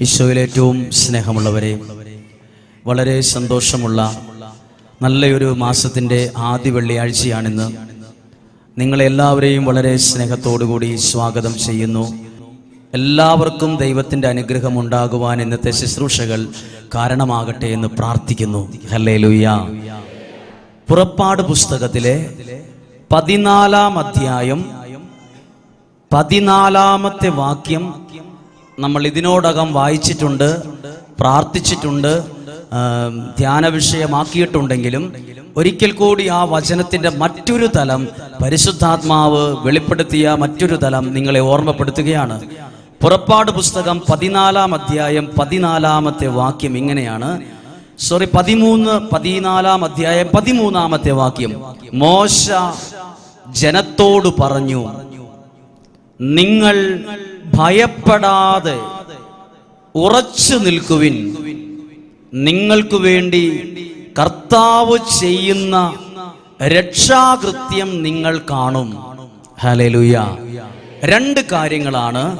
ഈശോയിൽ ഏറ്റവും സ്നേഹമുള്ളവരെ വളരെ സന്തോഷമുള്ള നല്ലൊരു മാസത്തിന്റെ ആദ്യ വെള്ളിയാഴ്ചയാണിന്ന്. നിങ്ങളെല്ലാവരെയും വളരെ സ്നേഹത്തോടുകൂടി സ്വാഗതം ചെയ്യുന്നു. എല്ലാവർക്കും ദൈവത്തിന്റെ അനുഗ്രഹം ഉണ്ടാകുവാൻ ഇന്നത്തെ ശുശ്രൂഷകൾ കാരണമാകട്ടെ എന്ന് പ്രാർത്ഥിക്കുന്നു. ഹല്ലേ പുറപ്പാട് പുസ്തകത്തിലെ പതിനാലാം അധ്യായം പതിനാലാമത്തെ വാക്യം നമ്മൾ ഇതിനോടകം വായിച്ചിട്ടുണ്ട് പ്രാർത്ഥിച്ചിട്ടുണ്ട് ധ്യാന വിഷയമാക്കിയിട്ടുണ്ടെങ്കിലും ഒരിക്കൽ കൂടി ആ വചനത്തിന്റെ മറ്റൊരു തലം പരിശുദ്ധാത്മാവ് വെളിപ്പെടുത്തിയ മറ്റൊരു തലം നിങ്ങളെ ഓർമ്മപ്പെടുത്തുകയാണ്. പുറപ്പാട് പുസ്തകം പതിനാലാം അധ്യായം പതിനാലാമത്തെ വാക്യം ഇങ്ങനെയാണ്. സോറി പതിമൂന്ന് പതിനാലാം അധ്യായം പതിമൂന്നാമത്തെ വാക്യം. മോശ ജനത്തോട് പറഞ്ഞു നിങ്ങൾ ഭയപ്പെടാതെ ഉറച്ചു നിൽക്കുവിൻ. നിങ്ങൾക്കു വേണ്ടി കർത്താവ് ചെയ്യുന്ന രക്ഷാകൃത്യം നിങ്ങൾ കാണും. ഹലലുയ രണ്ട് കാര്യങ്ങളാണ്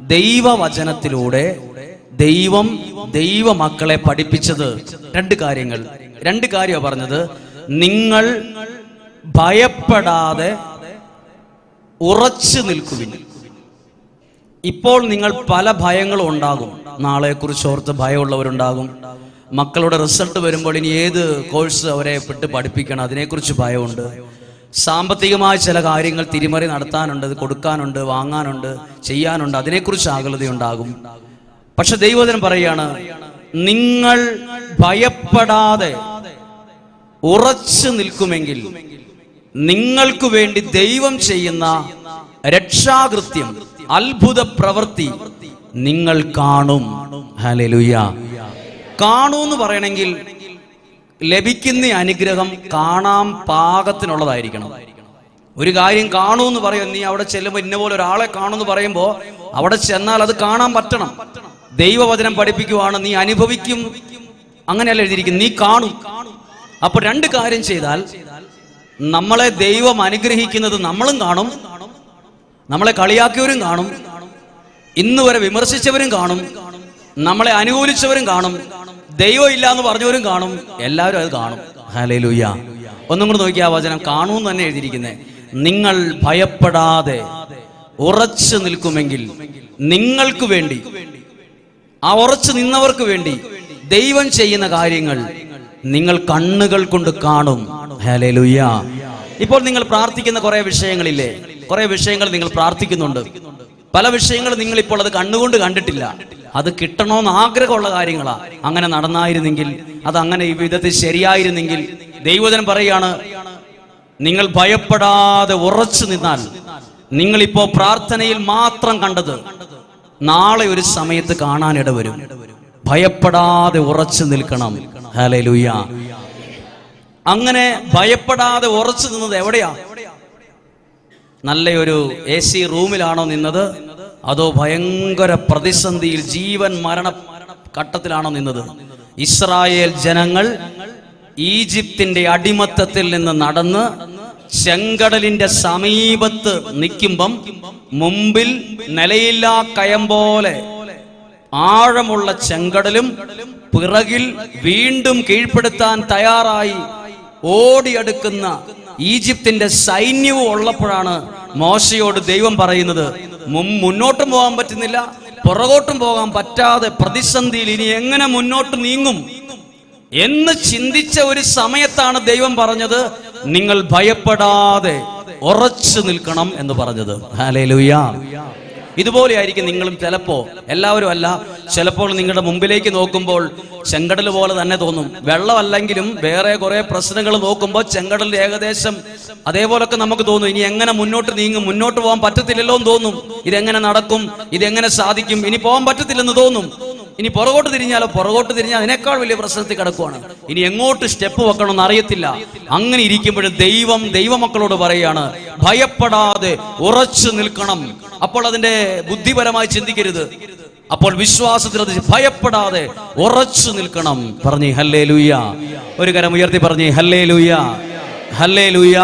ദൈവവചനത്തിലൂടെ ദൈവം ദൈവമക്കളെ പഠിപ്പിച്ചത്. രണ്ട് കാര്യങ്ങൾ. രണ്ട് കാര്യമാണ് പറഞ്ഞത്. നിങ്ങൾ ഭയപ്പെടാതെ ഉറച്ചു നിൽക്കുവിൻ. ഇപ്പോൾ നിങ്ങൾ പല ഭയങ്ങളും ഉണ്ടാകും. നാളെക്കുറിച്ച് ഓർത്ത് ഭയമുള്ളവരുണ്ടാകും. മക്കളുടെ റിസൾട്ട് വരുമ്പോൾ ഇനി ഏത് കോഴ്സ് അവരെ വിട്ട് പഠിപ്പിക്കണം? അതിനെക്കുറിച്ച് ഭയമുണ്ട്. സാമ്പത്തികമായ ചില കാര്യങ്ങൾ തിരിമറി നടത്താനുണ്ട് കൊടുക്കാനുണ്ട് വാങ്ങാനുണ്ട് ചെയ്യാനുണ്ട്. അതിനെക്കുറിച്ച് ആകുലതയുണ്ടാകും. പക്ഷെ ദൈവജനം പറയാണ് നിങ്ങൾ ഭയപ്പെടാതെ ഉറച്ചു നിൽക്കുമെങ്കിൽ നിങ്ങൾക്ക് വേണ്ടി ദൈവം ചെയ്യുന്ന രക്ഷാകൃത്യം അത്ഭുത പ്രവൃത്തി നിങ്ങൾ കാണും. ഹലലുയ കാണൂ എന്ന് പറയണമെങ്കിൽ ലഭിക്കുന്ന അനുഗ്രഹം കാണാൻ പാകത്തിനുള്ളതായിരിക്കണം. ഒരു കാര്യം കാണൂ എന്ന് പറയും നീ അവിടെ ചെല്ലുമ്പോൾ ഇന്ന പോലെ ഒരാളെ കാണുമെന്ന് പറയുമ്പോൾ അവിടെ ചെന്നാൽ അത് കാണാൻ പറ്റണം. ദൈവവചനം പഠിപ്പിക്കുവാണ് നീ അനുഭവിക്കും. അങ്ങനെയല്ല എഴുതിയിരിക്കും നീ കാണും. അപ്പൊ രണ്ട് കാര്യം ചെയ്താൽ നമ്മളെ ദൈവം അനുഗ്രഹിക്കുന്നത് നമ്മളും കാണും നമ്മളെ കളിയാക്കിയവരും കാണും. ഇന്ന് വരെ വിമർശിച്ചവരും കാണും. നമ്മളെ അനുകൂലിച്ചവരും കാണും. ദൈവം ഇല്ല എന്ന് പറഞ്ഞവരും കാണും. എല്ലാവരും അത് കാണും. ഹലേലൂയ ഒന്നും കൂടെ നോക്കിയാ വചനം കാണൂന്ന് തന്നെ എഴുതിയിരിക്കുന്നത് നിങ്ങൾ ഭയപ്പെടാതെ ഉറച്ചു നിൽക്കുമെങ്കിൽ നിങ്ങൾക്ക് വേണ്ടി ആ ഉറച്ചു നിന്നവർക്ക് വേണ്ടി ദൈവം ചെയ്യുന്ന കാര്യങ്ങൾ നിങ്ങൾ കണ്ണുകൾ കൊണ്ട് കാണും. ഹല്ലേലൂയ. ഇപ്പോൾ നിങ്ങൾ പ്രാർത്ഥിക്കുന്ന കുറെ വിഷയങ്ങളില്ലേ? കുറെ വിഷയങ്ങൾ നിങ്ങൾ പ്രാർത്ഥിക്കുന്നുണ്ട്. പല വിഷയങ്ങൾ നിങ്ങൾ ഇപ്പോൾ അത് കണ്ണുകൊണ്ട് കണ്ടിട്ടില്ല. അത് കിട്ടണമെന്ന് ആഗ്രഹമുള്ള കാര്യങ്ങളാ. അങ്ങനെ നടന്നായിരുന്നെങ്കിൽ അത് അങ്ങനെ ഈ വിധത്തിൽ ശരിയായിരുന്നെങ്കിൽ ദൈവജനം പറയാണ് നിങ്ങൾ ഭയപ്പെടാതെ ഉറച്ചു നിന്നാൽ നിങ്ങളിപ്പോ പ്രാർത്ഥനയിൽ മാത്രം കണ്ടത് നാളെ ഒരു സമയത്ത് കാണാനിട വരും ഭയപ്പെടാതെ ഉറച്ചു നിൽക്കണം. ഹല്ലേലൂയ. അങ്ങനെ ഭയപ്പെടാതെ ഉറച്ചു നിന്നത് എവിടെയാ? നല്ലൊരു എ സി റൂമിലാണോ നിന്നത്? അതോ ഭയങ്കര പ്രതിസന്ധിയിൽ ജീവൻ മരണ ഘട്ടത്തിലാണോ നിന്നത്? ഇസ്രായേൽ ജനങ്ങൾ ഈജിപ്തിന്റെ അടിമത്തത്തിൽ നിന്ന് നടന്ന് ചെങ്കടലിന്റെ സമീപത്ത് നിൽക്കുമ്പം മുമ്പിൽ നിലയില്ലാ കയം പോലെ ആഴമുള്ള ചെങ്കടലും പിറകിൽ വീണ്ടും കീഴ്പ്പെടുത്താൻ തയ്യാറായി ഓടിയെടുക്കുന്ന ഈജിപ്തിന്റെ സൈന്യവും ഉള്ളപ്പോഴാണ് മോശയോട് ദൈവം പറയുന്നത് മുന്നോട്ടും പോകാൻ പറ്റുന്നില്ല പുറകോട്ടും പോകാൻ പറ്റാതെ പ്രതിസന്ധിയിൽ ഇനി എങ്ങനെ മുന്നോട്ട് നീങ്ങും? എന്ന് ചിന്തിച്ച ഒരു സമയത്താണ് ദൈവം പറഞ്ഞത് നിങ്ങൾ ഭയപ്പെടാതെ ഉറച്ചു നിൽക്കണം എന്ന് പറഞ്ഞത്. ഹാലേ ഇതുപോലെ ആയിരിക്കും നിങ്ങളും ചിലപ്പോ. എല്ലാവരും അല്ല ചിലപ്പോൾ നിങ്ങളുടെ മുമ്പിലേക്ക് നോക്കുമ്പോൾ ചെങ്കടൽ പോലെ തന്നെ തോന്നും. വെള്ളമല്ലെങ്കിലും വേറെ കുറെ പ്രശ്നങ്ങൾ നോക്കുമ്പോൾ ചെങ്കടൽ ഏകദേശം അതേപോലൊക്കെ നമുക്ക് തോന്നും. ഇനി എങ്ങനെ മുന്നോട്ട് നീങ്ങും? മുന്നോട്ട് പോകാൻ പറ്റത്തില്ലല്ലോ എന്ന് തോന്നും. ഇതെങ്ങനെ നടക്കും? ഇതെങ്ങനെ സാധിക്കും? ഇനി പോകാൻ പറ്റത്തില്ലെന്ന് തോന്നും. ഇനി പുറകോട്ട് തിരിഞ്ഞാലോ? പുറകോട്ട് തിരിഞ്ഞാൽ അതിനേക്കാൾ വലിയ പ്രശ്നത്തിൽ കിടക്കുവാണ്. ഇനി എങ്ങോട്ട് സ്റ്റെപ്പ് വെക്കണമെന്ന് അറിയത്തില്ല അങ്ങനെ ഇരിക്കുമ്പോഴും ദൈവം ദൈവമക്കളോട് പറയാണ് ഭയപ്പെടാതെ ഉറച്ചു നിൽക്കണം. അപ്പോൾ അതിന്റെ ബുദ്ധിപരമായി ചിന്തിക്കരുത്. അപ്പോൾ വിശ്വാസത്തിൽ അത് ഭയപ്പെടാതെ ഉറച്ചു നിൽക്കണം. പറഞ്ഞേ ഹല്ലേ ലൂയ ഒരു കരം ഉയർത്തി പറഞ്ഞേ ഹല്ലേ ലൂയ ഹല്ലേ ലൂയ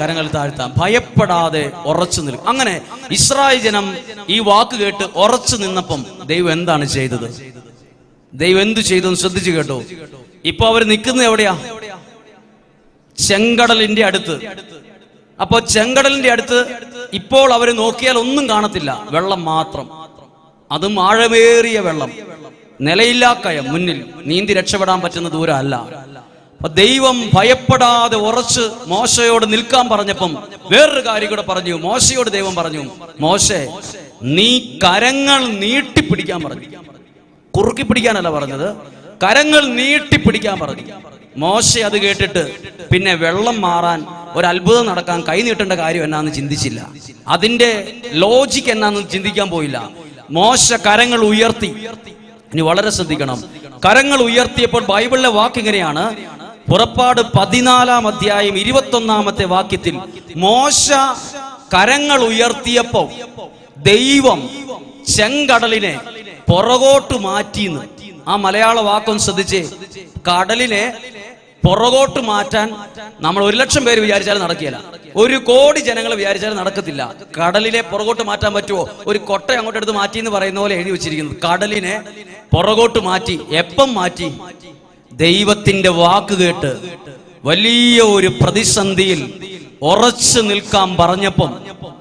കരങ്ങൾ താഴ്ത്താം. ഭയപ്പെടാതെ ഉറച്ചു നിൽക്കും അങ്ങനെ ഇസ്രായേൽ ജനം ഈ വാക്ക് കേട്ട് ഉറച്ചു നിന്നപ്പം ദൈവം എന്താണ് ചെയ്തത്? ദൈവം എന്തു ചെയ്തു ശ്രദ്ധിച്ചു കേട്ടോ. ഇപ്പൊ അവർ നിൽക്കുന്നത് എവിടെയാ? ചെങ്കടലിന്റെ അടുത്ത്. അപ്പൊ ചെങ്കടലിന്റെ അടുത്ത് ഇപ്പോൾ അവർ നോക്കിയാൽ ഒന്നും കാണത്തില്ല. വെള്ളം മാത്രം. അതും ആഴമേറിയ വെള്ളം. നിലയില്ലാക്കയം മുന്നിൽ. നീന്തി രക്ഷപ്പെടാൻ പറ്റുന്ന ദൂരം അല്ല ദൈവം ഭയപ്പെടാതെ ഉറച്ച് മോശയോട് നിൽക്കാൻ പറഞ്ഞപ്പം വേറൊരു കാര്യം കൂടെ പറഞ്ഞു. മോശയോട് ദൈവം പറഞ്ഞു മോശെ നീ കരങ്ങൾ നീട്ടിപ്പിടിക്കാൻ പറഞ്ഞു. കുറുക്കി പിടിക്കാനല്ല പറഞ്ഞത്. കരങ്ങൾ നീട്ടിപ്പിടിക്കാൻ പറഞ്ഞു. മോശ അത് കേട്ടിട്ട് പിന്നെ വെള്ളം മാറാൻ ഒരു അത്ഭുതം നടക്കാൻ കൈനീട്ടേണ്ട കാര്യം എന്നാന്ന് ചിന്തിച്ചില്ല. അതിന്റെ ലോജിക് എന്നാന്ന് ചിന്തിക്കാൻ പോയില്ല. മോശ കരങ്ങൾ ഉയർത്തി. ഇനി വളരെ ശ്രദ്ധിക്കണം. കരങ്ങൾ ഉയർത്തിയപ്പോൾ ബൈബിളിലെ വാക്ക് ഇങ്ങനെയാണ്. പുറപ്പാട് പതിനാലാം അധ്യായം ഇരുപത്തൊന്നാമത്തെ വാക്യത്തിൽ മോശ കരങ്ങൾ ഉയർത്തിയപ്പോൾ ദൈവം ചെങ്കടലിനെ പുറകോട്ട് മാറ്റിന്ന് ആ മലയാള വാക്കൊന്ന് ശ്രദ്ധിച്ച്. കടലിനെ പുറകോട്ട് മാറ്റാൻ നമ്മൾ ഒരു ലക്ഷം പേര് വിചാരിച്ചാലും നടക്കില്ല ഒരു കോടി ജനങ്ങൾ വിചാരിച്ചാലും നടക്കത്തില്ല. കടലിനെ പുറകോട്ട് മാറ്റാൻ പറ്റുമോ? ഒരു കൊട്ട അങ്ങോട്ട് എടുത്ത് മാറ്റി എന്ന് പറയുന്ന പോലെ എഴുതി വെച്ചിരിക്കുന്നു. കടലിനെ പുറകോട്ട് മാറ്റി എപ്പം മാറ്റി? ദൈവത്തിന്റെ വാക്ക് കേട്ട്. വലിയ ഒരു പ്രതിസന്ധിയിൽ ഉറച്ചു നിൽക്കാൻ പറഞ്ഞപ്പം.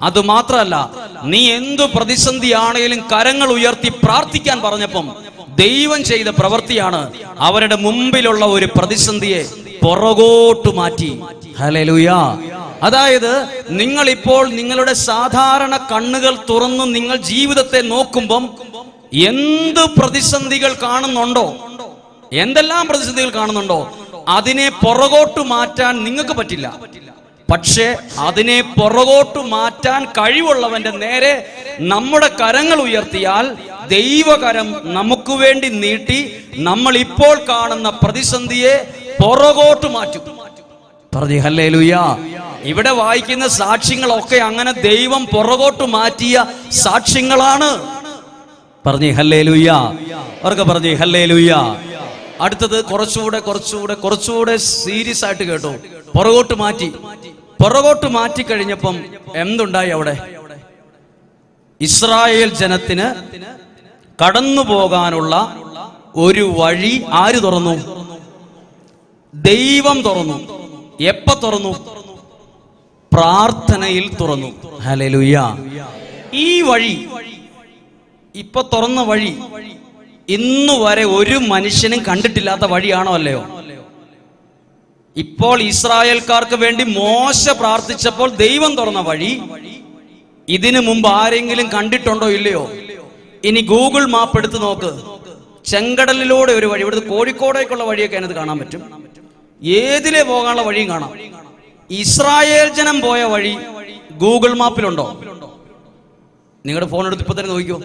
അത് മാത്രമല്ല നീ എന്തു പ്രതിസന്ധിയാണെങ്കിലും കരങ്ങൾ ഉയർത്തി പ്രാർത്ഥിക്കാൻ പറഞ്ഞപ്പം ദൈവം ചെയ്ത പ്രവൃത്തിയാണ് അവരുടെ മുമ്പിലുള്ള ഒരു പ്രതിസന്ധിയെ പുറകോട്ട് മാറ്റി. ഹലലുയാ അതായത് നിങ്ങൾ ഇപ്പോൾ നിങ്ങളുടെ സാധാരണ കണ്ണുകൾ തുറന്ന് നിങ്ങൾ ജീവിതത്തെ നോക്കുമ്പം എന്ത് പ്രതിസന്ധികൾ കാണുന്നുണ്ടോ? എന്തെല്ലാം പ്രതിസന്ധികൾ കാണുന്നുണ്ടോ? അതിനെ പുറകോട്ട് മാറ്റാൻ നിങ്ങൾക്ക് പറ്റില്ല. പക്ഷേ അതിനെ പുറകോട്ട് മാറ്റാൻ കഴിവുള്ളവന്റെ നേരെ നമ്മുടെ കരങ്ങൾ ഉയർത്തിയാൽ ദൈവകരം നമുക്ക് വേണ്ടി നീട്ടി നമ്മൾ ഇപ്പോൾ കാണുന്ന പ്രതിസന്ധിയെ പുറകോട്ട് മാറ്റും. പറഞ്ഞു ഹല്ലേ ഇവിടെ വായിക്കുന്ന സാക്ഷ്യങ്ങളൊക്കെ അങ്ങനെ ദൈവം പുറകോട്ട് മാറ്റിയ സാക്ഷ്യങ്ങളാണ്. പറഞ്ഞു ഹല്ലേ ലുയാ അവർക്ക് പറഞ്ഞു ഹല്ലേ ലുയാ അടുത്തത് കുറച്ചുകൂടെ കുറച്ചുകൂടെ കുറച്ചുകൂടെ സീരിയസ് ആയിട്ട് കേട്ടോ. പുറകോട്ട് മാറ്റി. പുറകോട്ട് മാറ്റി കഴിഞ്ഞപ്പം എന്തുണ്ടായി അവിടെ? ഇസ്രായേൽ ജനത്തിന് കടന്നു പോകാനുള്ള ഒരു വഴി ആര് തുറന്നു? ദൈവം തുറന്നു. എപ്പ തുറന്നു? പ്രാർത്ഥനയിൽ തുറന്നു. ഹലലുയ ഈ വഴി ഇപ്പൊ തുറന്ന വഴി ഇന്നു വരെ ഒരു മനുഷ്യനും കണ്ടിട്ടില്ലാത്ത വഴിയാണോ അല്ലയോ? ഇപ്പോൾ ഇസ്രായേൽക്കാർക്ക് വേണ്ടി മോശ പ്രാർത്ഥിച്ചപ്പോൾ ദൈവം തുറന്ന വഴി ഇതിനു മുമ്പ് ആരെങ്കിലും കണ്ടിട്ടുണ്ടോ ഇല്ലയോ? ഇനി ഗൂഗിൾ മാപ്പ് എടുത്ത് നോക്ക്. ചെങ്കടലിലൂടെ ഒരു വഴി ഇവിടുത്തെ കോഴിക്കോടേക്കുള്ള വഴിയൊക്കെ അതിനകത്ത് കാണാൻ പറ്റും. ഏതിലെ പോകാനുള്ള വഴിയും കാണാം. ഇസ്രായേൽ ജനം പോയ വഴി ഗൂഗിൾ മാപ്പിലുണ്ടോ? നിങ്ങളുടെ ഫോൺ എടുത്ത് ഇപ്പൊ തന്നെ നോക്കിയോ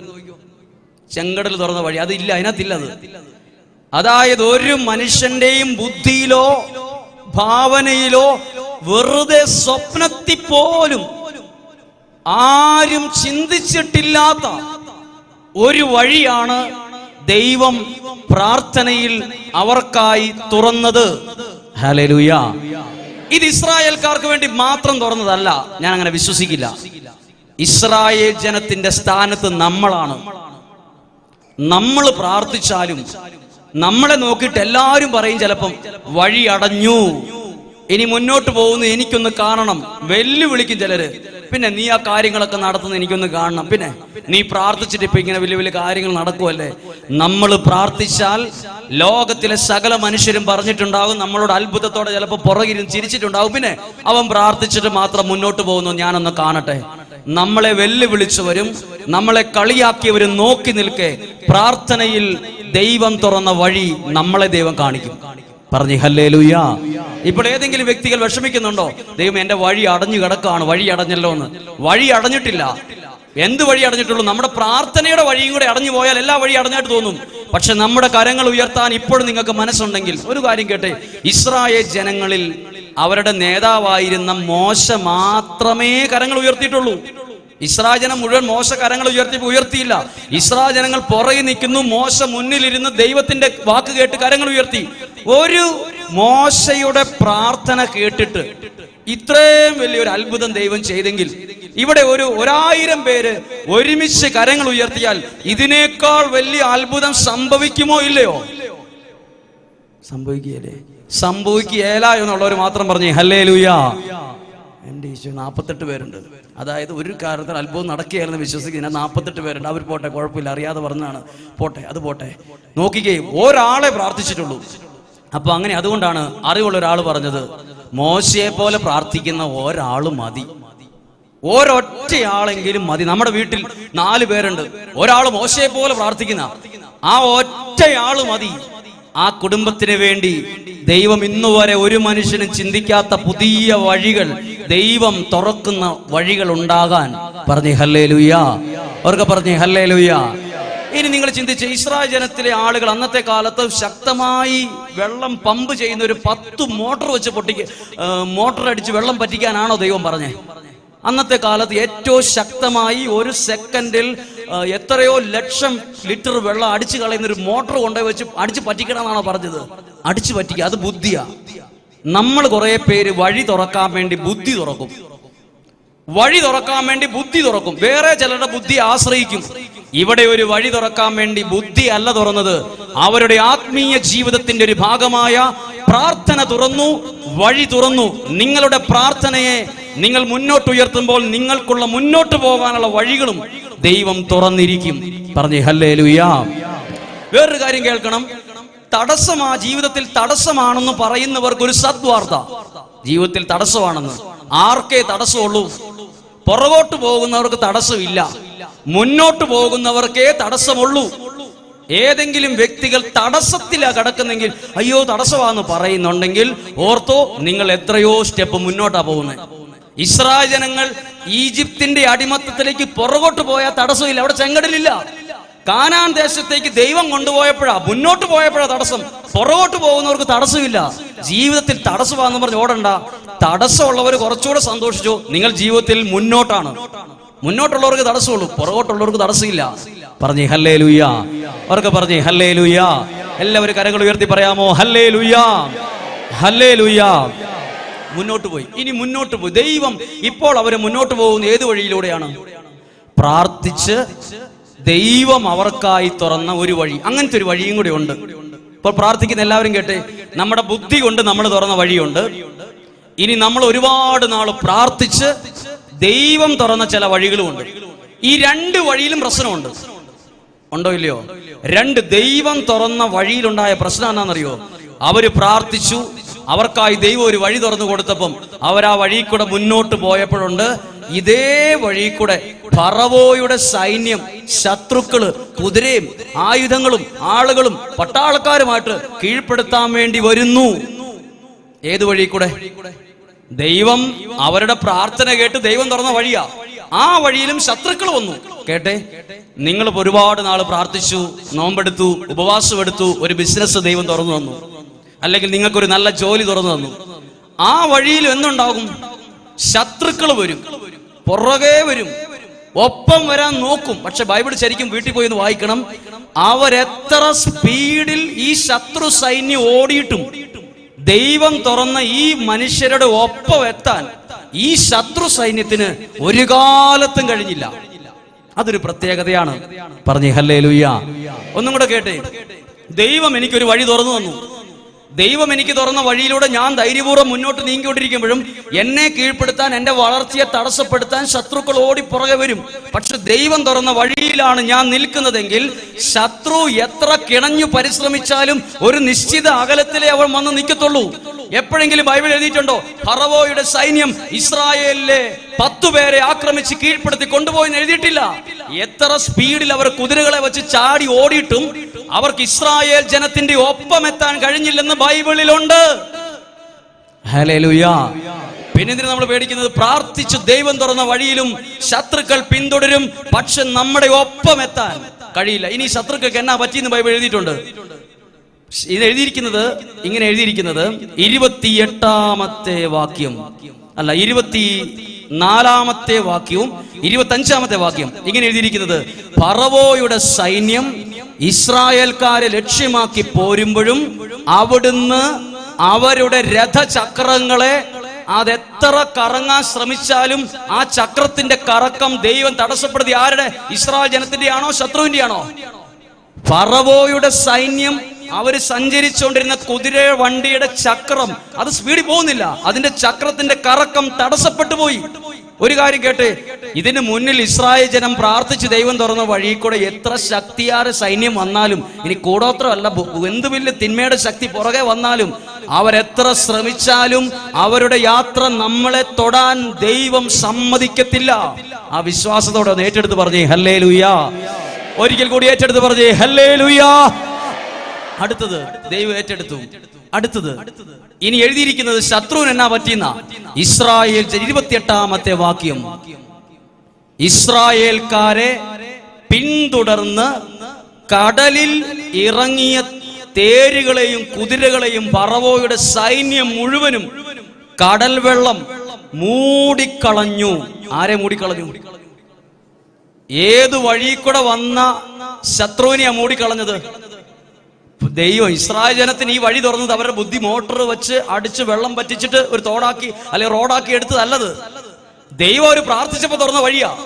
ചെങ്കടൽ തുറന്ന വഴി അതില്ല അതിനകത്തില്ല അത്. അതായത് ഒരു മനുഷ്യന്റെയും ബുദ്ധിയിലോ ഭാവനയിലോ വെറുതെ സ്വപ്നത്തിൽ പോലും ആരും ചിന്തിച്ചിട്ടില്ലാത്ത ഒരു വഴിയാണ് ദൈവം പ്രാർത്ഥനയിൽ അവർക്കായി തുറന്നത്. ഹലലുയ ഇത് ഇസ്രായേൽക്കാർക്ക് വേണ്ടി മാത്രം തുറന്നതല്ല. ഞാൻ അങ്ങനെ വിശ്വസിക്കില്ല. ഇസ്രായേൽ ജനത്തിന്റെ സ്ഥാനത്ത് നമ്മളാണ്. നമ്മൾ പ്രാർത്ഥിച്ചാലും നമ്മളെ നോക്കിയിട്ട് എല്ലാവരും പറയും ചിലപ്പം വഴി അടഞ്ഞു ഇനി മുന്നോട്ട് പോകുന്നു എനിക്കൊന്ന് കാണണം. വെല്ലുവിളിക്കും ചിലര്. പിന്നെ നീ ആ കാര്യങ്ങളൊക്കെ നടത്തുന്ന എനിക്കൊന്ന് കാണണം. പിന്നെ നീ പ്രാർത്ഥിച്ചിട്ട് ഇപ്പൊ ഇങ്ങനെ വലിയ വലിയ കാര്യങ്ങൾ നടക്കുമല്ലേ നമ്മൾ പ്രാർത്ഥിച്ചാൽ ലോകത്തിലെ സകല മനുഷ്യരും പറഞ്ഞിട്ടുണ്ടാകും. നമ്മളോട് അത്ഭുതത്തോടെ ചിലപ്പോൾ പുറകിരുന്ന് ചിരിച്ചിട്ടുണ്ടാകും. പിന്നെ അവൻ പ്രാർത്ഥിച്ചിട്ട് മാത്രം മുന്നോട്ട് പോകുന്നു. ഞാനൊന്ന് കാണട്ടെ. നമ്മളെ വെല്ലുവിളിച്ചവരും നമ്മളെ കളിയാക്കിയവരും നോക്കി നിൽക്കെ പ്രാർത്ഥനയിൽ ദൈവം തുറന്ന വഴി നമ്മളെ ദൈവം കാണിക്കും. പറഞ്ഞു ഹല്ലേ ലുയ്യ ഇപ്പോൾ ഏതെങ്കിലും വ്യക്തികൾ വിഷമിക്കുന്നുണ്ടോ? ദൈവം എന്റെ വഴി അടഞ്ഞു കിടക്കാണ് വഴി അടഞ്ഞല്ലോ എന്ന്. വഴി അടഞ്ഞിട്ടില്ല. എന്ത് വഴി അടഞ്ഞിട്ടുള്ളൂ? നമ്മുടെ പ്രാർത്ഥനയുടെ വഴിയും കൂടെ അടഞ്ഞു പോയാൽ എല്ലാ വഴി അടഞ്ഞായിട്ട് തോന്നും. പക്ഷെ നമ്മുടെ കരങ്ങൾ ഉയർത്താൻ ഇപ്പോഴും നിങ്ങൾക്ക് മനസ്സുണ്ടെങ്കിൽ ഒരു കാര്യം കേട്ടെ. ഇസ്രായേൽ ജനങ്ങളിൽ അവരുടെ നേതാവായിരുന്ന മോശ മാത്രമേ കരങ്ങൾ ഉയർത്തിയിട്ടുള്ളൂ. ഇസ്രാ ജനം മുഴുവൻ മോശ കരങ്ങൾ ഉയർത്തി ഉയർത്തിയില്ല. ഇസ്രാ ജനങ്ങൾ പുറകെ നിൽക്കുന്നു മോശ മുന്നിലിരുന്ന് ദൈവത്തിന്റെ വാക്ക് കേട്ട് കരങ്ങൾ ഉയർത്തി. ഒരു മോശയുടെ പ്രാർത്ഥന കേട്ടിട്ട് ഇത്രയും വലിയൊരു അത്ഭുതം ദൈവം ചെയ്തെങ്കിൽ ഇവിടെ ഒരു ഒരായിരം പേര് ഒരുമിച്ച് കരങ്ങൾ ഉയർത്തിയാൽ ഇതിനേക്കാൾ വലിയ അത്ഭുതം സംഭവിക്കുമോ ഇല്ലയോ? സംഭവിക്കുകയല്ലേ? സംഭവിക്കുകയില്ല എന്നുള്ളവർ മാത്രം പറഞ്ഞു ഹല്ലേ ലുയാ എന്റെ ഈശോ നാൽപ്പത്തെട്ട് പേരുണ്ട്. അതായത് ഒരു കാരണത്തിൽ അത്ഭുതം നടക്കുകയായിരുന്നു വിശ്വസിക്കുന്ന നാൽപ്പത്തെട്ട് പേരുണ്ട്. അവർ പോട്ടെ കുഴപ്പമില്ല. അറിയാതെ പറഞ്ഞാണ് പോട്ടെ അത് പോട്ടെ. നോക്കിക്കേ ഒരാളെ പ്രാർത്ഥിച്ചിട്ടുള്ളൂ. അപ്പൊ അങ്ങനെ അതുകൊണ്ടാണ് അറിവുള്ള ഒരാൾ പറഞ്ഞത് മോശയെ പോലെ പ്രാർത്ഥിക്കുന്ന ഒരാൾ മതി. ഒരൊറ്റയാളെങ്കിലും മതി. നമ്മുടെ വീട്ടിൽ നാല് പേരുണ്ട്. ഒരാൾ മോശയെ പോലെ പ്രാർത്ഥിക്കുന്ന ആ ഒറ്റയാൾ മതി. ആ കുടുംബത്തിന് വേണ്ടി ദൈവം ഇന്നു വരെ ഒരു മനുഷ്യനും ചിന്തിക്കാത്ത പുതിയ വഴികൾ ദൈവം തുറക്കുന്ന വഴികൾ ഉണ്ടാകാൻ പറഞ്ഞു ഹല്ലേ ലുയ്യ അവർക്ക് പറഞ്ഞേ ഹല്ലേ ലുയ്യ ഇനി നിങ്ങൾ ചിന്തിച്ച് ഇസ്രായേൽ ജനത്തിലെ ആളുകൾ അന്നത്തെ കാലത്ത് ശക്തമായി വെള്ളം പമ്പ് ചെയ്യുന്ന ഒരു പത്ത് മോട്ടോർ വെച്ച് പൊട്ടിക്ക് മോട്ടോർ അടിച്ച് വെള്ളം പറ്റിക്കാനാണോ ദൈവം പറഞ്ഞേ? അന്നത്തെ കാലത്ത് ഏറ്റവും ശക്തമായി ഒരു സെക്കൻഡിൽ എത്രയോ ലക്ഷം ലിറ്റർ വെള്ളം അടിച്ചു കളയുന്ന ഒരു മോട്ടോർ കൊണ്ടുപോയി വെച്ച് അടിച്ചു പറ്റിക്കണമെന്നാണോ പറഞ്ഞത്? അടിച്ചു പറ്റിക്കുക അത് ബുദ്ധിയാ. നമ്മൾ കുറെ പേര് വഴി തുറക്കാൻ വേണ്ടി ബുദ്ധി തുറക്കും. വഴി തുറക്കാൻ വേണ്ടി ബുദ്ധി തുറക്കും. വേറെ ചിലരുടെ ബുദ്ധി ആശ്രയിക്കും. ഇവിടെ ഒരു വഴി തുറക്കാൻ വേണ്ടി ബുദ്ധി അല്ല തുറന്നത്. അവരുടെ ആത്മീയ ജീവിതത്തിന്റെ ഒരു ഭാഗമായ പ്രാർത്ഥന തുറന്നു വഴി തുറന്നു. നിങ്ങളുടെ പ്രാർത്ഥനയെ നിങ്ങൾ മുന്നോട്ട് ഉയർത്തുമ്പോൾ നിങ്ങൾക്കുള്ള മുന്നോട്ട് പോകാനുള്ള വഴികളും ദൈവം തുറന്നിരിക്കും. പറഞ്ഞു ഹല്ലേ ലുയാ വേറൊരു കാര്യം കേൾക്കണം. തടസ്സമാ ജീവിതത്തിൽ തടസ്സമാണെന്ന് പറയുന്നവർക്ക് ഒരു സദ്വാർത്ത. ജീവിതത്തിൽ തടസ്സമാണെന്ന്. ആർക്കേ തടസ്സമുള്ളൂ? പുറകോട്ട് പോകുന്നവർക്ക് തടസ്സമില്ല. മുന്നോട്ട് പോകുന്നവർക്കേ തടസ്സമുള്ളൂ. ഏതെങ്കിലും വ്യക്തികൾ തടസ്സത്തിലാ കിടക്കുന്നെങ്കിൽ അയ്യോ തടസ്സമാന്ന് പറയുന്നുണ്ടെങ്കിൽ ഓർത്തോ നിങ്ങൾ എത്രയോ സ്റ്റെപ്പ് മുന്നോട്ടാ പോകുന്നത് ഇസ്രായേൽ ജനങ്ങൾ ഈജിപ്തിന്റെ അടിമത്തത്തിലേക്ക് പുറകോട്ട് പോയാൽ തടസ്സമില്ല അവിടെ ചെങ്കടലില്ല. കാനാൻ ദേശത്തേക്ക് ദൈവം കൊണ്ടുപോയപ്പോഴാ മുന്നോട്ട് പോയപ്പോഴാ തടസ്സം. പുറകോട്ട് പോകുന്നവർക്ക് തടസ്സമില്ല. ജീവിതത്തിൽ തടസ്സമാണെന്ന് പറഞ്ഞ് ഓടണ്ട. തടസ്സമുള്ളവർ കുറച്ചുകൂടെ സന്തോഷിച്ചു. നിങ്ങൾ ജീവിതത്തിൽ മുന്നോട്ടാണ്. മുന്നോട്ടുള്ളവർക്ക് തടസ്സമുള്ളൂ. പുറകോട്ടുള്ളവർക്ക് തടസ്സമില്ല. പറഞ്ഞേ ഹല്ലേ ലുയ്യ അവർക്ക് പറഞ്ഞേ ഹല്ലേ ലുയ്യ എല്ലാവരും കരങ്ങൾ ഉയർത്തി പറയാമോ? ഹല്ലേ ലുയ്യ ഹല്ലേ ലുയ്യ മുന്നോട്ട് പോയി. ഇനി മുന്നോട്ട് പോയി. ദൈവം ഇപ്പോൾ അവർ മുന്നോട്ട് പോകുന്ന ഏത് വഴിയിലൂടെയാണ്? പ്രാർത്ഥിച്ച് ദൈവം അവർക്കായി തുറന്ന ഒരു വഴി. അങ്ങനത്തെ ഒരു വഴിയും കൂടി ഉണ്ട്. ഇപ്പോൾ പ്രാർത്ഥിക്കുന്ന എല്ലാവരും കേട്ടെ നമ്മുടെ ബുദ്ധി കൊണ്ട് നമ്മൾ തുറന്ന വഴിയുണ്ട്. ഇനി നമ്മൾ ഒരുപാട് നാൾ പ്രാർത്ഥിച്ച് ദൈവം തുറന്ന ചില വഴികളുമുണ്ട് ഈ രണ്ട് വഴിയിലും പ്രശ്നമുണ്ട്. ഉണ്ടോ ഇല്ലയോ? രണ്ട് ദൈവം തുറന്ന വഴിയിലുണ്ടായ പ്രശ്നം എന്താണെന്നറിയോ? അവർ പ്രാർത്ഥിച്ചു. അവർക്കായി ദൈവം ഒരു വഴി തുറന്നു കൊടുത്തപ്പം അവർ ആ വഴി കൂടെ മുന്നോട്ട് പോയപ്പോഴുണ്ട്. ഇതേ വഴി കൂടെ ഫറവോയുടെ സൈന്യം ശത്രുക്കൾ കുതിരയും ആയുധങ്ങളും ആളുകളും പട്ടാളക്കാരുമായിട്ട് കീഴ്പ്പെടുത്താൻ വേണ്ടി വരുന്നു. ഏത് വഴി കൂടെ? ദൈവം അവരുടെ പ്രാർത്ഥന കേട്ട് ദൈവം തുറന്ന വഴിയാ. ആ വഴിയിലും ശത്രുക്കൾ വന്നു. കേട്ടെ? നിങ്ങൾ ഒരുപാട് നാൾ പ്രാർത്ഥിച്ചു നോമ്പെടുത്തു ഉപവാസം എടുത്തു ഒരു ബിസിനസ് ദൈവം തുറന്നു തന്നു. അല്ലെങ്കിൽ നിങ്ങൾക്കൊരു നല്ല ജോലി തുറന്നു തന്നു. ആ വഴിയിൽ എന്തുണ്ടാകും? ശത്രുക്കൾ വരും. പുറകെ വരും. ഒപ്പം വരാൻ നോക്കും. പക്ഷെ ബൈബിൾ ശരിക്കും വീട്ടിൽ പോയി വായിക്കണം. അവരെത്ര സ്പീഡിൽ ഈ ശത്രു സൈന്യം ഓടിയിട്ടും ദൈവം തുറന്ന ഈ മനുഷ്യരുടെ ഒപ്പം എത്താൻ ഈ ശത്രു സൈന്യത്തിന് ഒരു കാലത്തും കഴിഞ്ഞില്ല. അതൊരു പ്രത്യേകതയാണ്. പറഞ്ഞു ഹല്ലേ ലുയ്യ ഒന്നും കൂടെ കേട്ടേ. ദൈവം എനിക്കൊരു വഴി തുറന്നു തന്നു. ദൈവം എനിക്ക് തുറന്ന വഴിയിലൂടെ ഞാൻ ധൈര്യപൂർവം മുന്നോട്ട് നീങ്ങിക്കൊണ്ടിരിക്കുമ്പോഴും എന്നെ കീഴ്പ്പെടുത്താൻ എന്റെ വളർച്ചയെ തടസ്സപ്പെടുത്താൻ ശത്രുക്കൾ ഓടി പുറകെ വരും. പക്ഷെ ദൈവം തുറന്ന വഴിയിലാണ് ഞാൻ നിൽക്കുന്നതെങ്കിൽ ശത്രു എത്ര കിണഞ്ഞു പരിശ്രമിച്ചാലും ഒരു നിശ്ചിത അകലത്തിലേ അവൻ വന്ന് നിൽക്കത്തുള്ളൂ. എപ്പോഴെങ്കിലും ബൈബിൾ എഴുതിയിട്ടുണ്ടോ? ഫറവോയുടെ സൈന്യം ഇസ്രായേലിലെ പത്തു പേരെ ആക്രമിച്ച് കീഴ്പ്പെടുത്തി കൊണ്ടുപോയി എഴുതിയിട്ടില്ല. എത്ര സ്പീഡിൽ അവർ കുതിരകളെ വെച്ച് ചാടി ഓടിയിട്ടും അവർക്ക് ഇസ്രായേൽ ജനത്തിന്റെ ഒപ്പം എത്താൻ കഴിഞ്ഞില്ലെന്ന് ബൈബിളിലുണ്ട്. ഹല്ലേലൂയ. പിന്നെന്തിനു നമ്മൾ പേടിക്കുന്നത്? പ്രാർത്ഥിച്ച് ദൈവം തുറന്ന വഴിയിലും ശത്രുക്കൾ പിന്തുടരും പക്ഷെ നമ്മുടെ ഒപ്പം എത്താൻ കഴിയില്ല. ഇനി ശത്രുക്കൾക്ക് എന്നാ പറ്റിയെന്ന് ബൈബിൾ എഴുതിയിട്ടുണ്ട്. ഇത് എഴുതിയിരിക്കുന്നത് ഇങ്ങനെ എഴുതിയിരിക്കുന്നത് ഇരുപത്തിയെട്ടാമത്തെ വാക്യം. അല്ല ഇരുപത്തി നാലാമത്തെ വാക്യവും ഇരുപത്തി അഞ്ചാമത്തെ വാക്യം. ഇങ്ങനെ എഴുതിയിരിക്കുന്നത് പറവോയുടെ സൈന്യം ഇസ്രായേൽക്കാരെ ലക്ഷ്യമാക്കി പോരുമ്പോഴും അവിടുന്ന് അവരുടെ രഥചക്രങ്ങളെ അതെത്ര കറങ്ങാൻ ശ്രമിച്ചാലും ആ ചക്രത്തിന്റെ കറക്കം ദൈവം തടസ്സപ്പെടുത്തി. ആരുടെ? ഇസ്രായേൽ ജനത്തിന്റെ ആണോ ശത്രുവിന്റെ ആണോ ഫറവോയുടെ സൈന്യം അവർ സഞ്ചരിച്ചുകൊണ്ടിരുന്ന കുതിര വണ്ടിയുടെ ചക്രം അത് സ്പീഡിൽ പോകുന്നില്ല. അതിന്റെ ചക്രത്തിന്റെ കറക്കം തടസ്സപ്പെട്ടു പോയി. ഒരു കാര്യം കേട്ടെ ഇതിന് മുന്നിൽ ഇസ്രായേൽ ജനം പ്രാർത്ഥിച്ച് ദൈവം തുറന്ന വഴി കൂടെ എത്ര ശക്തിയാറ് സൈന്യം വന്നാലും ഇനി കൂടോത്രമല്ല എന്ത് വലിയ തിന്മയുടെ ശക്തി പുറകെ വന്നാലും അവരെത്ര ശ്രമിച്ചാലും അവരുടെ യാത്ര നമ്മളെ തൊടാൻ ദൈവം സമ്മതിക്കത്തില്ല. ആ വിശ്വാസത്തോടെ ഏറ്റെടുത്ത് പറഞ്ഞേ ഹല്ലേ ലുയാ ഒരിക്കൽ കൂടി ഏറ്റെടുത്ത് പറഞ്ഞേ ഹല്ലേ ലുയാ അടുത്തത് ദൈവം ഏറ്റെടുത്തു. അടുത്തത് അടുത്തത്. ഇനി എഴുതിയിരിക്കുന്നത് ശത്രുവിന് എന്നാ പറ്റിയെന്ന? ഇസ്രായേൽ ഇരുപത്തിയെട്ടാമത്തെ വാക്യം. ഇസ്രായേൽക്കാരെ പിന്തുടർന്ന് കടലിൽ ഇറങ്ങിയ തേരുകളെയും കുതിരകളെയും പറവോയുടെ സൈന്യം മുഴുവനും കടൽ വെള്ളം മൂടിക്കളഞ്ഞു. ആരെ മൂടിക്കളഞ്ഞു? ഏത് വഴി കൂടെ വന്ന ശത്രുവിനെയാ മൂടിക്കളഞ്ഞത്? ദൈവം ഇസ്രായേൽ ജനത്തിന് ഈ വഴി തുറന്നത് അവരുടെ ബുദ്ധി മോട്ടോർ വെച്ച് അടിച്ച് വെള്ളം പറ്റിച്ചിട്ട് ഒരു തോടാക്കി അല്ലെ റോഡാക്കി എടുത്തതല്ലത്. ദൈവം ഒരു പ്രാർത്ഥിച്ചപ്പോ തുറന്ന വഴിയാ.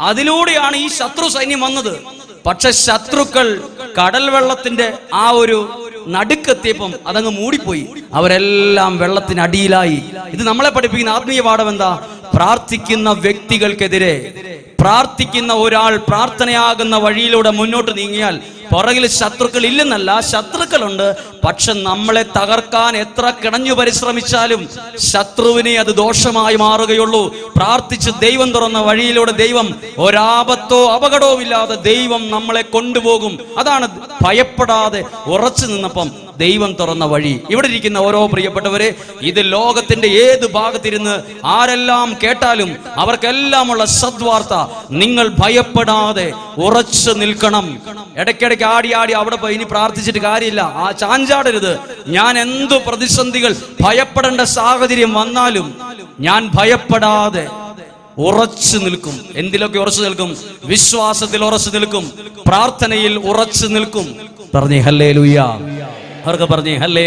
അതിലൂടെയാണ് ഈ ശത്രു സൈന്യം വന്നത്. പക്ഷെ ശത്രുക്കൾ കടൽ വെള്ളത്തിന്റെ ആ ഒരു നടുക്കെത്തിയപ്പം അതങ്ങ് മൂടിപ്പോയി. അവരെല്ലാം വെള്ളത്തിനടിയിലായി ഇത് നമ്മളെ പഠിപ്പിക്കുന്ന ആത്മീയ പാഠം എന്താ? പ്രാർത്ഥിക്കുന്ന വ്യക്തികൾക്കെതിരെ പ്രാർത്ഥിക്കുന്ന ഒരാൾ പ്രാർത്ഥനയാകുന്ന വഴിയിലൂടെ മുന്നോട്ട് നീങ്ങിയാൽ പുറകിൽ ശത്രുക്കൾ ഇല്ലെന്നല്ല ശത്രുക്കളുണ്ട്. പക്ഷെ നമ്മളെ തകർക്കാൻ എത്ര കിണഞ്ഞു പരിശ്രമിച്ചാലും ശത്രുവിനെ അത് ദോഷമായി മാറുകയുള്ളൂ. പ്രാർത്ഥിച്ച് ദൈവം തുറന്ന വഴിയിലൂടെ ദൈവം ഒരാപത്തോ അപകടവും ഇല്ലാതെ ദൈവം നമ്മളെ കൊണ്ടുപോകും. അതാണ് ഭയപ്പെടാതെ ഉറച്ചു നിന്നപ്പം ദൈവം തുറന്ന വഴി. ഇവിടെ ഇരിക്കുന്ന ഓരോ പ്രിയപ്പെട്ടവരെ ഇത് ലോകത്തിന്റെ ഏത് ഭാഗത്തിരുന്ന് ആരെല്ലാം കേട്ടാലും അവർക്കെല്ലാമുള്ള സദ്വാർത്ത നിങ്ങൾ ഭയപ്പെടാതെ ഉറച്ചു നിൽക്കണം. ഇടയ്ക്കിടയ്ക്ക് ആടി ആടി അവിടെ പോയി. ഇനി പ്രാർത്ഥിച്ചിട്ട് കാര്യമില്ല. ആ ചാഞ്ചാടരുത്. ഞാൻ എന്തു പ്രതിസന്ധികൾ ഭയപ്പെടേണ്ട സാഹചര്യം വന്നാലും ഞാൻ ഭയപ്പെടാതെ ഉറച്ചു നിൽക്കും. എന്തിലൊക്കെ ഉറച്ചു നിൽക്കും? വിശ്വാസത്തിൽ ഉറച്ചു നിൽക്കും. പ്രാർത്ഥനയിൽ ഉറച്ചു നിൽക്കും. പറഞ്ഞേ ഹല്ലേ അവർക്ക് പറഞ്ഞേ ഹല്ലേ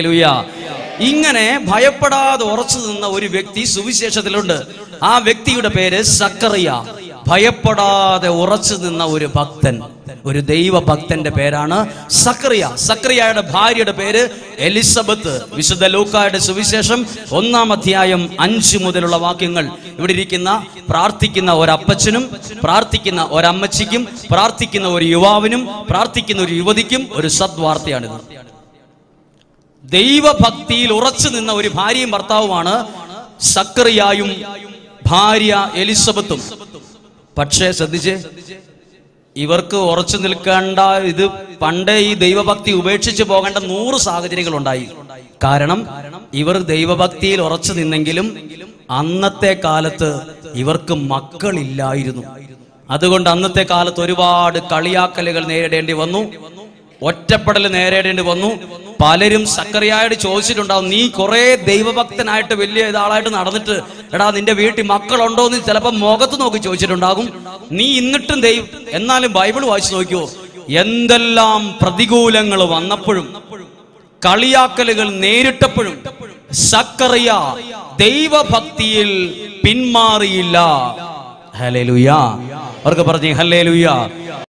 ഇങ്ങനെ ഭയപ്പെടാതെ ഉറച്ചു നിന്ന ഒരു വ്യക്തി സുവിശേഷത്തിലുണ്ട്. ആ വ്യക്തിയുടെ പേര് സക്കറിയ. ഭയപ്പെടാതെ ഉറച്ചു നിന്ന ഒരു ഭക്തൻ. ഒരു ദൈവഭക്തന്റെ പേരാണ് സക്രിയ. സക്രിയയുടെ ഭാര്യയുടെ പേര് എലിസബത്ത്. വിശുദ്ധ ലൂക്കായുടെ സുവിശേഷം ഒന്നാം അധ്യായം അഞ്ച് മുതലുള്ള വാക്യങ്ങൾ. ഇവിടെ ഇരിക്കുന്ന പ്രാർത്ഥിക്കുന്ന ഒരപ്പച്ചനും പ്രാർത്ഥിക്കുന്ന ഒരമ്മച്ചിക്കും പ്രാർത്ഥിക്കുന്ന ഒരു യുവാവിനും പ്രാർത്ഥിക്കുന്ന ഒരു യുവതിക്കും ഒരു സദ്വാർത്തയാണിത്. ദൈവഭക്തിയിൽ ഉറച്ചു നിന്ന ഒരു ഭാര്യയും ഭർത്താവുമാണ് സക്രിയായും ഭാര്യ എലിസബത്തും. പക്ഷേ ശ്രദ്ധിച്ചേ ഇവർക്ക് ഉറച്ചു നിൽക്കേണ്ട ഇത് പണ്ടേ ഈ ദൈവഭക്തി ഉപേക്ഷിച്ച് പോകേണ്ട നൂറ് സാഹചര്യങ്ങൾ ഉണ്ടായി കാരണം ഇവർ ദൈവഭക്തിയിൽ ഉറച്ചു നിന്നെങ്കിലും അന്നത്തെ കാലത്ത് ഇവർക്ക് മക്കളില്ലായിരുന്നു. അതുകൊണ്ട് അന്നത്തെ കാലത്ത് ഒരുപാട് കളിയാക്കലുകൾ നേരിടേണ്ടി വന്നു. ഒറ്റപ്പെടൽ നേരിടേണ്ടി വന്നു. പലരും സക്കറിയായിട്ട് ചോദിച്ചിട്ടുണ്ടാവും നീ കുറെ ദൈവഭക്തനായിട്ട് വലിയ ഇതാളായിട്ട് നടന്നിട്ട് എടാ നിന്റെ വീട്ടിൽ മക്കളുണ്ടോ എന്ന് ചിലപ്പോൾ മുഖത്ത് നോക്കി ചോദിച്ചിട്ടുണ്ടാകും. നീ ഇന്നിട്ടും ദൈവം എന്നാലും ബൈബിൾ വായിച്ചു നോക്കിയോ എന്തെല്ലാം പ്രതികൂലങ്ങൾ വന്നപ്പോഴും കളിയാക്കലുകൾ നേരിട്ടപ്പോഴും സക്കറിയ ദൈവഭക്തിയിൽ പിന്മാറിയില്ല. ഹലേലുയ അവർക്ക് പറഞ്ഞു ഹലേലുയ